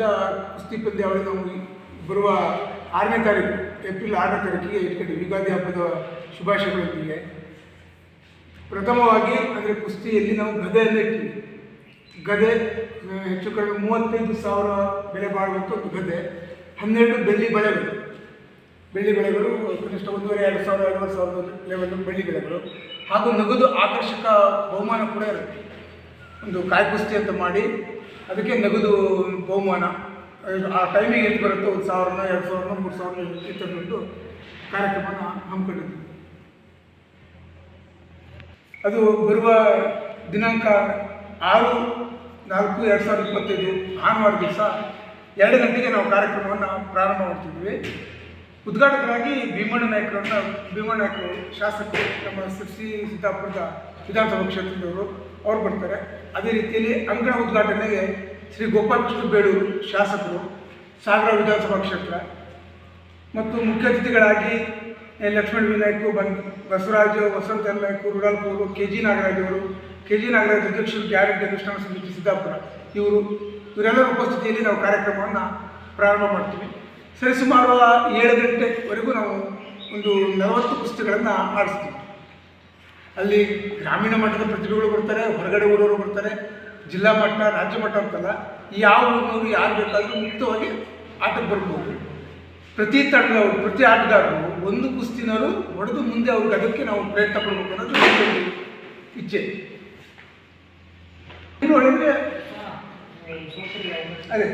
ವರ್ಷದ ಕುಸ್ತಿ ಪಂದ್ಯಾವಳಿ ನಾವು ಬರುವ ಆರನೇ ತಾರೀಕು, ಏಪ್ರಿಲ್ ಆರನೇ ತಾರೀಕಿಗೆ ಇಟ್ಕೊಂಡು ಯುಗಾದಿ ಹಬ್ಬದ ಶುಭಾಶಯಗಳೊಂದಿಗೆ. ಪ್ರಥಮವಾಗಿ ಅಂದರೆ ಕುಸ್ತಿಯಲ್ಲಿ ನಾವು ಗದೆಯನ್ನು ಇಟ್ಟಿವಿ ಗದೆ ಹೆಚ್ಚು ಕಡಿಮೆ ಮೂವತ್ತೈದು ಸಾವಿರ ಬೆಲೆ ಬಾಳುವಂಥ ಒಂದು ಗದೆ. ಹನ್ನೆರಡು ಬೆಳ್ಳಿ ಬಳೆಗಳು. ಬೆಳ್ಳಿ ಬೆಳೆಗಳು, ಕನಿಷ್ಠ ಒಂದೂವರೆ, ಎರಡು ಸಾವಿರ, ಎರಡೂವರೆ ಸಾವಿರದ ಲೆವೆಲ್ ಬೆಳ್ಳಿ ಬೆಳೆಗಳು. ಹಾಗೂ ನಗದು ಆಕರ್ಷಕ ಬಹುಮಾನ ಕೂಡ ಇರುತ್ತೆ. ಒಂದು ಕಾಯಿ ಕುಸ್ತಿ ಅಂತ ಮಾಡಿ ಅದಕ್ಕೆ ನಗದು ಬಹುಮಾನ. ಆ ಟೈಮಿಗೆ ಎಷ್ಟು ಬರುತ್ತೋ ಒಂದು ಸಾವಿರನ, ಎರಡು ಸಾವಿರನ, ಮೂರು ಸಾವಿರ ಈ ಥರದೊಂದು ಕಾರ್ಯಕ್ರಮನ ಹಮ್ಮಿಕೊಂಡಿದ್ವಿ. ಅದು ಬರುವ ದಿನಾಂಕ ಆರು, ನಾಲ್ಕು, ಎರಡು ಸಾವಿರದ ಇಪ್ಪತ್ತೈದು ಭಾನುವಾರ ದಿವಸ ಎರಡು ಗಂಟೆಗೆ ನಾವು ಕಾರ್ಯಕ್ರಮವನ್ನು ಪ್ರಾರಂಭ ಮಾಡ್ತಿದ್ವಿ. ಉದ್ಘಾಟಕರಾಗಿ ಭೀಮಣ್ಣ ನಾಯಕರನ್ನ ಭೀಮಣ್ಣ ನಾಯಕರು ಶಾಸಕರು ನಮ್ಮ ಶ್ರೀ ಸಿದ್ದಾಪುರದ ವಿಧಾನಸಭಾ ಕ್ಷೇತ್ರದವರು, ಅವ್ರು ಬರ್ತಾರೆ. ಅದೇ ರೀತಿಯಲ್ಲಿ ಅಂಗಣ ಉದ್ಘಾಟನೆಗೆ ಶ್ರೀ ಗೋಪಾಲಕೃಷ್ಣ ಬೇಳೂರು ಶಾಸಕರು, ಸಾಗರ ವಿಧಾನಸಭಾ ಕ್ಷೇತ್ರ ಮತ್ತು ಮುಖ್ಯ ಅತಿಥಿಗಳಾಗಿ ಲಕ್ಷ್ಮಣ್ ವಿನಾಯಕ್ ಬನ್ ಬಸವರಾಜ್, ವಸಂತ ನಾಯಕ್ ಅವರು ಕೆ ಜಿ ನಾಗರಾಜ್ ಅವರು, ಕೆ ಜಿ ನಾಗರಾಜ್ ಅಧ್ಯಕ್ಷರು ಗ್ಯಾರಂಟಿ ಅನುಷ್ಠಾನ ಸಿದ್ದಾಪುರ. ಇವರು, ಇವರೆಲ್ಲರ ಉಪಸ್ಥಿತಿಯಲ್ಲಿ ನಾವು ಕಾರ್ಯಕ್ರಮವನ್ನು ಪ್ರಾರಂಭ ಮಾಡ್ತೀವಿ. ಸರಿಸುಮಾರು ಏಳು ಗಂಟೆವರೆಗೂ ನಾವು ಒಂದು ನಲವತ್ತು ಪುಸ್ತಕಗಳನ್ನು ಆಡಿಸ್ತೀವಿ. ಅಲ್ಲಿ ಗ್ರಾಮೀಣ ಮಟ್ಟದ ಪ್ರತಿಭೆಗಳು ಬರ್ತಾರೆ ಹೊರಗಡೆ ಊರವರು ಬರ್ತಾರೆ ಜಿಲ್ಲಾ ಮಟ್ಟ ರಾಜ್ಯ ಮಟ್ಟ ಅಂತಲ್ಲ ಯಾವ ಊರಿನವರು ಯಾರು ಬೇಕಾದರೂ ಮುಕ್ತವಾಗಿ ಆಟಕ್ಕೆ ಬರ್ಬೋದು. ಪ್ರತಿ ತಂಡದವರು ಪ್ರತಿ ಆಟಗಾರರು ಒಂದು ಕುಸ್ತಿನವರು ಹೊಡೆದು ಮುಂದೆ ಅವ್ರಿಗೆ ಅದಕ್ಕೆ ನಾವು ಪ್ರಯತ್ನ ಪಡ್ಬೇಕು ಅನ್ನೋದು ಇಚ್ಛೆ. ಇನ್ನು ಹೇಳಿದ್ರೆ ಅದೇ.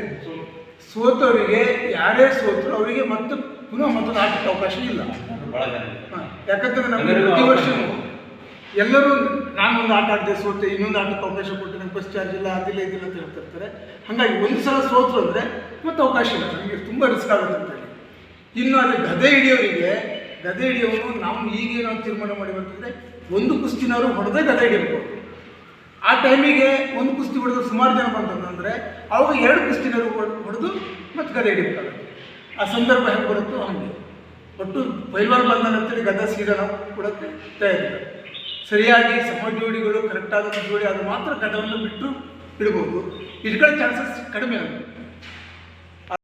ಸೋತವರಿಗೆ ಯಾರೇ ಸೋತರು ಅವರಿಗೆ ಮತ್ತೆ ಪುನಃ ಮತ್ತೊಂದು ಆಟಕ್ಕೆ ಅವಕಾಶ ಇಲ್ಲ. ಯಾಕಂತಂದ್ರೆ ನಮಗೆ ಪ್ರತಿ ವರ್ಷವೂ ಎಲ್ಲರೂ ನಾನೊಂದು ಆಟ ಆಡದೆ ಸೋತೆ ಇನ್ನೊಂದು ಆಟಕ್ಕೆ ಅವಕಾಶ ಕೊಟ್ಟು ನಂಗೆ ಬಸ್ ಚಾರ್ಜ್ ಇಲ್ಲ ಅದಿಲ್ಲ ಇದಿಲ್ಲ ಅಂತ ಹೇಳ್ತಿರ್ತಾರೆ ಹಾಗಾಗಿ ಒಂದು ಸಲ ಸೋತರು ಅಂದರೆ ಮತ್ತೆ ಅವಕಾಶ ಇಲ್ಲ. ನಮಗೆ ತುಂಬ ರಿಸ್ಕ್ ಆಗುತ್ತೆ ಅಂತ ಹೇಳಿ. ಇನ್ನು ಅಲ್ಲಿ ಗದೆ ಹಿಡಿಯೋರಿಗೆ ಗದೆ ಹಿಡಿಯೋನು ನಾವು ಈಗ ನಾವು ತೀರ್ಮಾನ ಮಾಡಿಬೇಕಂದ್ರೆ ಒಂದು ಕುಸ್ತಿನವರು ಹೊಡೆದೇ ಗದೆ ಹಿಡಿಬೇಕು ಆ ಟೈಮಿಗೆ ಒಂದು ಕುಸ್ತಿ ಹೊಡೆದು ಸುಮಾರು ಜನ ಬಂತಂತಂದರೆ ಅವರು ಎರಡು ಕುಸ್ತಿನವರು ಹೊಡೆದು ಮತ್ತು ಗದೆ ಹಿಡಿತಾರೆ ಆ ಸಂದರ್ಭ ಹೆಂಗೆ ಬರುತ್ತೋ ಹಾಗೆ. ಒಟ್ಟು ಪೈಲ್ವಾನ್ ಬಂದ ನಂತರ ಗದ ಸೀರೆ ನಾವು ಕೊಡೋಕ್ಕೆ ತಯಾರಿಲ್ಲ ಸರಿಯಾಗಿ ಸಮ ಜೋಡಿಗಳು ಕರೆಕ್ಟಾದ ಜೋಡಿ ಅದು ಮಾತ್ರ ಗದವನ್ನು ಬಿಟ್ಟು ಇಡ್ಬೋದು ಇಟ್ಕೊಳ್ಳೋ ಚಾನ್ಸಸ್ ಕಡಿಮೆ ಆಗುತ್ತೆ.